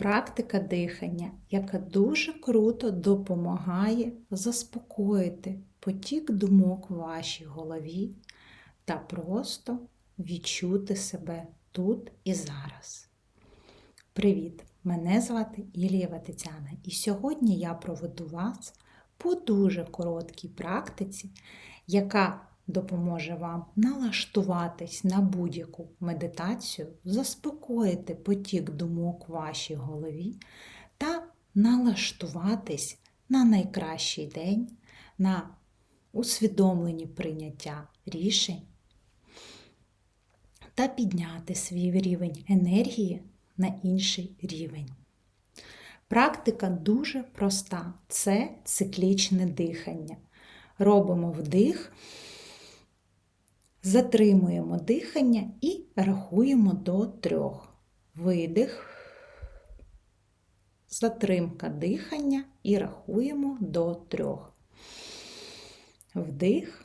Практика дихання, яка дуже круто допомагає заспокоїти потік думок в вашій голові та просто відчути себе тут і зараз. Привіт! Мене звати Ілієва Тетяна, і сьогодні я проведу вас по дуже короткій практиці, яка допоможе вам налаштуватись на будь-яку медитацію, заспокоїти потік думок в вашій голові та налаштуватись на найкращий день, на усвідомлені прийняття рішень та підняти свій рівень енергії на інший рівень. Практика дуже проста це циклічне дихання. Робимо вдих, затримуємо дихання і рахуємо до трьох. Видих, затримка дихання і рахуємо до трьох. Вдих,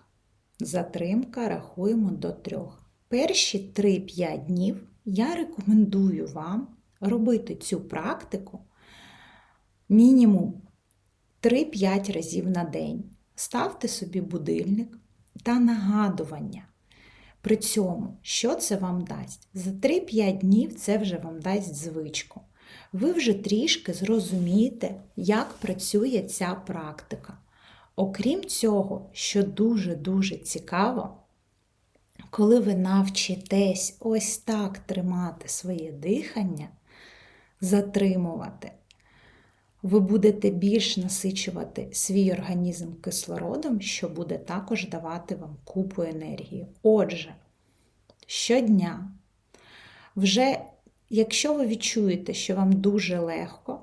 затримка, рахуємо до трьох. Перші 3-5 днів я рекомендую вам робити цю практику мінімум 3-5 разів на день. Ставте собі будильник та нагадування. При цьому, що це вам дасть? За 3-5 днів це вже вам дасть звичку. Ви вже трішки зрозумієте, як працює ця практика. Окрім цього, що дуже-дуже цікаво, коли ви навчитесь ось так тримати своє дихання, затримувати, ви будете більш насичувати свій організм кислородом, що буде також давати вам купу енергії. Отже, щодня, вже якщо ви відчуєте, що вам дуже легко,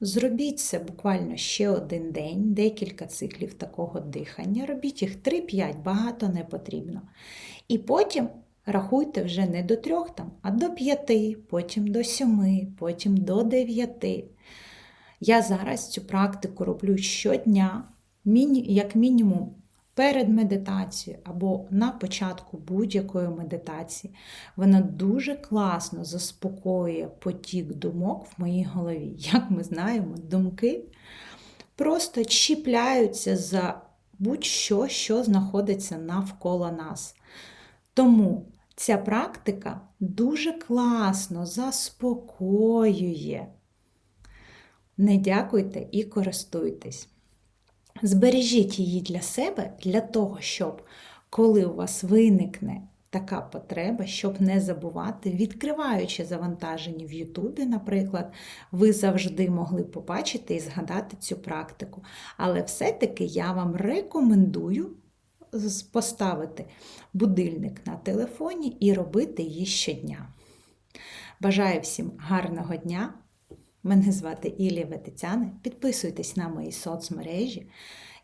зробіть це буквально ще один день, декілька циклів такого дихання. Робіть їх 3-5, багато не потрібно. І потім рахуйте вже не до трьох, там, а до п'яти, потім до сьоми, потім до дев'яти. Я зараз цю практику роблю щодня, як мінімум перед медитацією або на початку будь-якої медитації. Вона дуже класно заспокоює потік думок в моїй голові. Як ми знаємо, думки просто чіпляються за будь-що, що знаходиться навколо нас. Тому ця практика дуже класно заспокоює. Не дякуйте і користуйтесь. Збережіть її для себе, для того, щоб коли у вас виникне така потреба, щоб не забувати, відкриваючи завантаження в Ютубі, наприклад, ви завжди могли побачити і згадати цю практику. Але все-таки я вам рекомендую поставити будильник на телефоні і робити її щодня. Бажаю всім гарного дня! Мене звати Ілія Ветицяне. Підписуйтесь на мої соцмережі,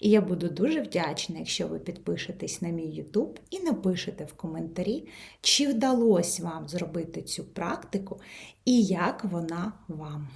і я буду дуже вдячна, якщо ви підпишетесь на мій YouTube і напишете в коментарі, чи вдалося вам зробити цю практику і як вона вам.